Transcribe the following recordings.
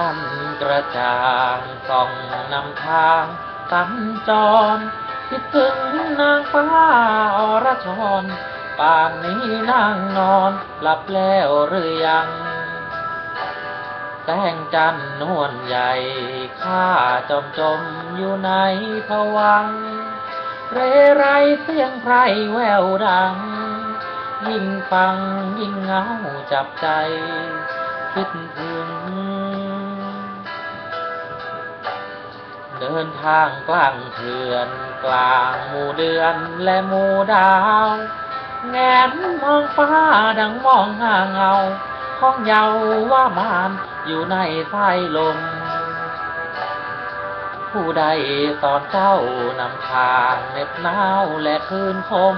จันทร์กระจ่างส่องนำทางสัญจร คิดถึงนางฟ้าอรชรป่านนี้นางนอนหลับแล้วหรือยัง แสงจันทร์นวลใหญ่ข้าจมจมอยู่ในผวัง เรไรเสียงไพรแววดัง ยิ่งฟังยิ่งเหงาจับใจ คิดถึง เดินทางกลางเถื่อน กลางหมู่เดือนและหมู่ดาวแงนมองฟ้าดังมองหาเงาของเยาว่ามานอยู่ในสายลม ผู้ใดสอนเจ้านำทางเหน็บหนาวและคืนคม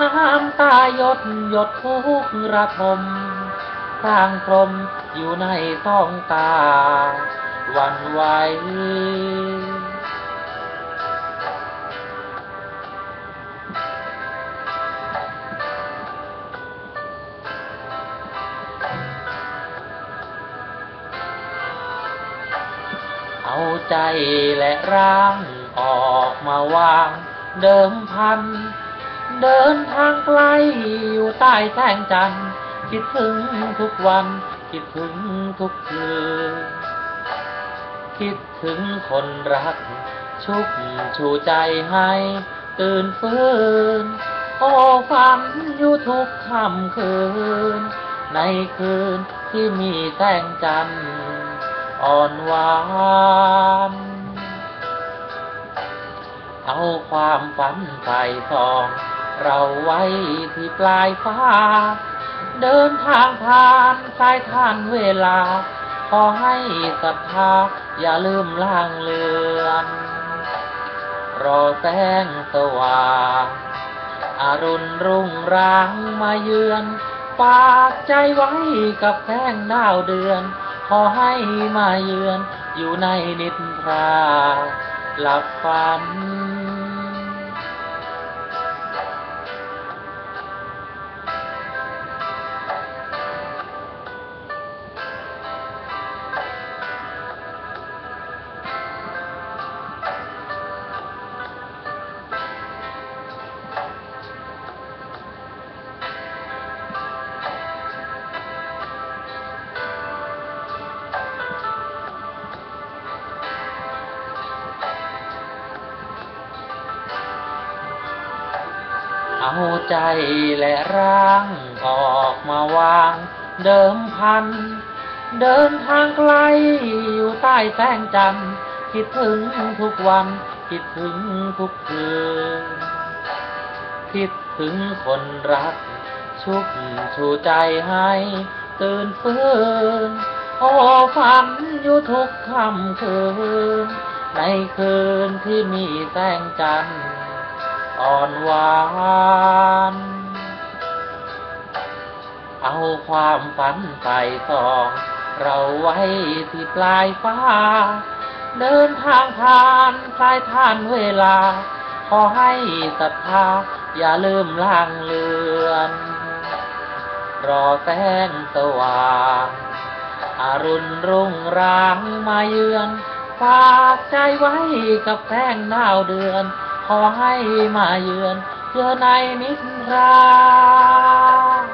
น้ำตาหยดหยดทุกระทมพรางพรมอยู่ในท้องตา วันไหวเอาใจและร่างออกมาวาง เดิมพัน เดินทางไกลอยู่ใต้แสงจันทร์คิดถึงทุกวัน คิดถึงทุกคืน คิดถึงคนรัก ชุบชูใจให้ ตื่นฟื้น โอ้ฝันอยู่ทุกค่ำคืน ในคืนที่มีแสงจันทร์อ่อนหวานเอาความฝันใฝ่อง เราไว้ที่ปลายฟ้า เดินทางผ่านสายทานเวลา ขอให้ศรัทธาอย่าลืมล่างเลือน รอแสงสว่างอารุณรุ่งรางมาเยือนฝากใจไว้กับแสงดาวเดือน ขอให้มาเยือนอยู่ในนิทรา หลับฝัน เอาใจและร่างออกมาวาง เดิมพัน เดินทางไกลอยู่ใต้แสงจันทร์คิดถึงทุกวัน คิดถึงทุกคืน คิดถึงคนรัก ชุบชูใจให้ ตื่นฟื้นโอ้ฝันอยู่ทุกค่ำคืน ในคืนที่มีแสงจันทร์ อ่อนหวาน เอาความฝันใฝ่สอง เราไว้ที่ปลายฟ้า เดินทางผ่านสายทานเวลา ขอให้ศรัทธาอย่าลืมล่างเลือน รอแสงสว่างอารุณรุ่งรางมาเยือน ฝากใจไว้กับแสงดาวเดือน ขอให้มาเยือนเจอในนิทรา